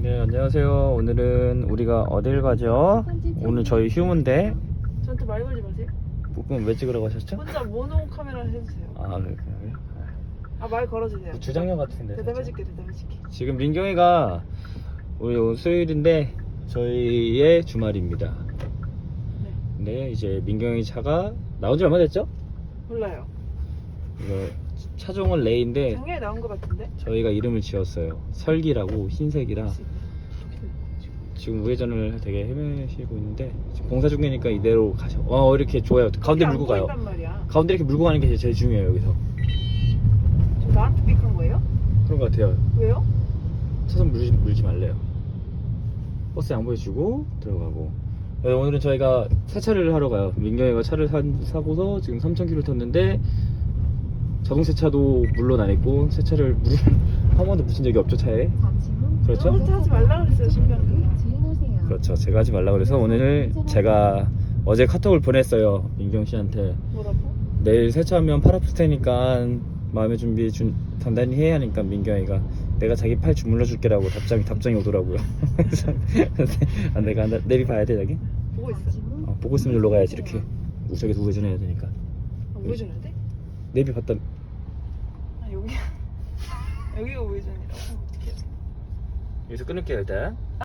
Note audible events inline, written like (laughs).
네, 안녕하세요. 오늘은 우리가 어딜 가죠? 오늘 저희 휴무인데, 저한테 말 걸지 마세요. 그럼 왜 찍으라고 하셨죠? 혼자 모노 카메라 해주세요. 아, 그래, 그래. 아 말 걸어주세요. 그 주장녀 같은데. 대답해줄게 대답해줄게. 지금 민경이가 우리 오늘 수요일인데 저희의 주말입니다. 네. 근데 이제 민경이 차가 나온 지 얼마 됐죠? 몰라요. 이거 차종은 레이인데 작년에 나온 것 같은데. 저희가 이름을 지었어요. 설기라고 흰색이라 지금 우회전을 되게 헤매시고 있는데 지금 공사 중이니까 이대로 가셔. 어 이렇게 좋아요. 가운데 물고 가요. 단 말이야. 가운데 이렇게 물고 가는 게 제일 중요해요 여기서. 지금 나한테 삑한 거예요? 그런 것 같아요. 왜요? 차선 물지, 물지 말래요. 버스 양보해주고 들어가고. 네, 오늘은 저희가 세차를 하러 가요. 민경이가 차를 사, 사고서 지금 3,000km 탔는데 자동 세차도 물론 안 했고 세차를 물을 한 번도 묻힌 적이 없죠 차에. 그렇죠? 저한테 하지 말라 그랬어요 신병이. 그렇죠. 제가 하지 말라 그래서 오늘 제가 어제 카톡을 보냈어요. 민경 씨한테 뭐라고? 내일 세차하면 팔 아플 테니까 마음의 준비 준, 단단히 해야 하니까 민경이가 내가 자기 팔 주물러 줄게라고 답장이 답장이 오더라고요. 그래서 (laughs) 아, 내가 나- 내비 봐야 돼 자기? 보고 있어. 어, 보고 있으면 일로 가야지 이렇게 저기서 우회전해야 되니까 아, 우회전해야 돼? 내비 봤다 아 여기 여기가 우회전이라고 어떻게? 여기서 끊을게요 일단